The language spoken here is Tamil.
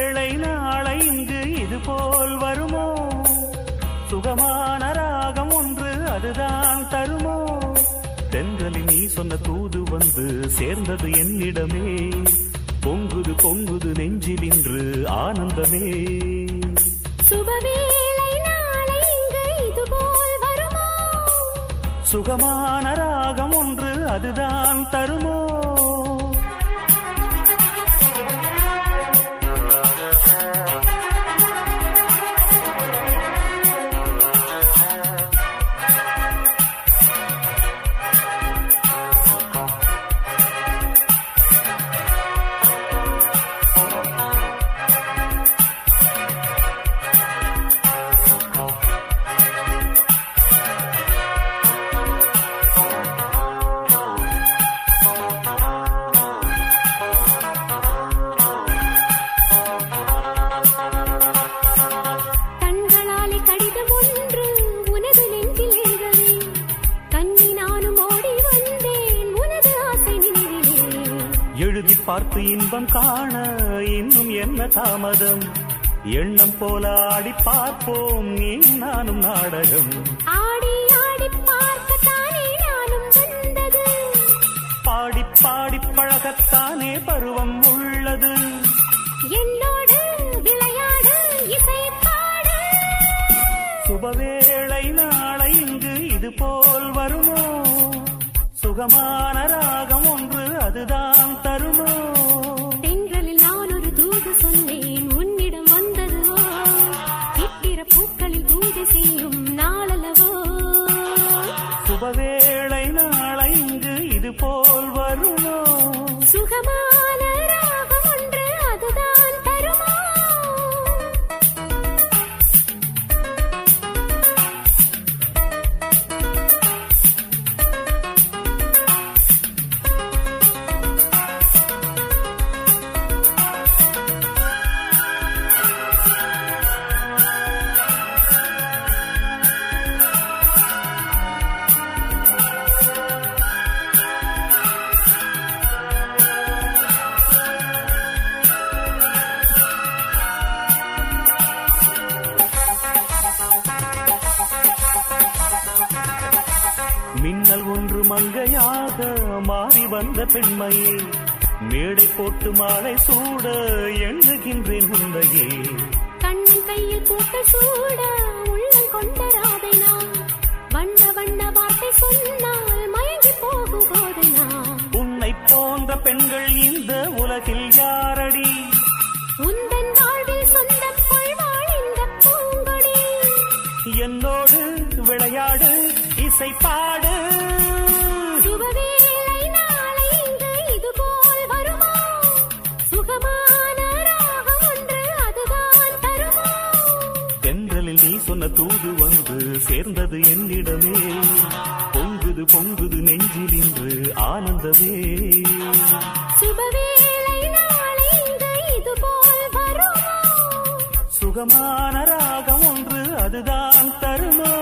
சுபவேளை நாளை இங்கு இது போல் வருமோ? சுகமான ராகம் ஒன்று அதுதான் தருமோ? தென்றலி நீ சொன்ன தூது வந்து சேர்ந்தது என்னிடமே. பொங்குது பொங்குது நெஞ்சில் இன்று ஆனந்தமே. சுபவேளை நாளை இங்கு இதுபோல் வருமோ? சுகமான ராகம் ஒன்று அதுதான் தருமோ? பார்த்து இன்பம் காண இன்னும் என்ன தாமதம்? எண்ணம் போல ஆடி பார்ப்போம் நீ நானும் நாடகம்? ஆடி ஆடி பார்க்கத்தானே நானும் வந்தது. பாடி பாடி பழகத்தானே பருவம் உள்ளது. என்னோடு விளையாடு இசை பாடு சுபவேளை நாளை இங்கு இது போல் வருமோ? சுகமான ராகம் ஒன்று அதுதான் தருமோ? தென்றலில் நான் ஒரு தூது சொன்னேன் உன்னிடம் வந்ததுவோ சித்திர பூக்களில் பூஜை செய்யும் நாளல்லவோ? சுபவேளை மின்னல் ஒன்று மங்கையாக மாறி வந்த பெண்மையே. மேடை போட்டு மாலை சூட எண்ணுகின்றேன் உண்மையே. கண்ணன் கையில் பூக்கள் சூட உள்ளம் கொண்ட ராதை நான் வண்ண வண்ண வார்த்தை சொன்னால் மயங்கி போகும் போது நான் உன்னை போன்ற பெண்கள் இந்த உலகில் யாரடி? உந்தன் வாழ்வில் சொந்தம் என்னோடு விளையாடு இசை பாடு தென்றலில் நீ சொன்ன தூது வந்து சேர்ந்தது என்னிடமே. பொங்குது பொங்குது நெஞ்சில் இன்று ஆனந்தமே. சுபவேளை நாளை இதுபோல் வருமோ சுகமான ராகம் ஒன்று அதுதான் தருமோ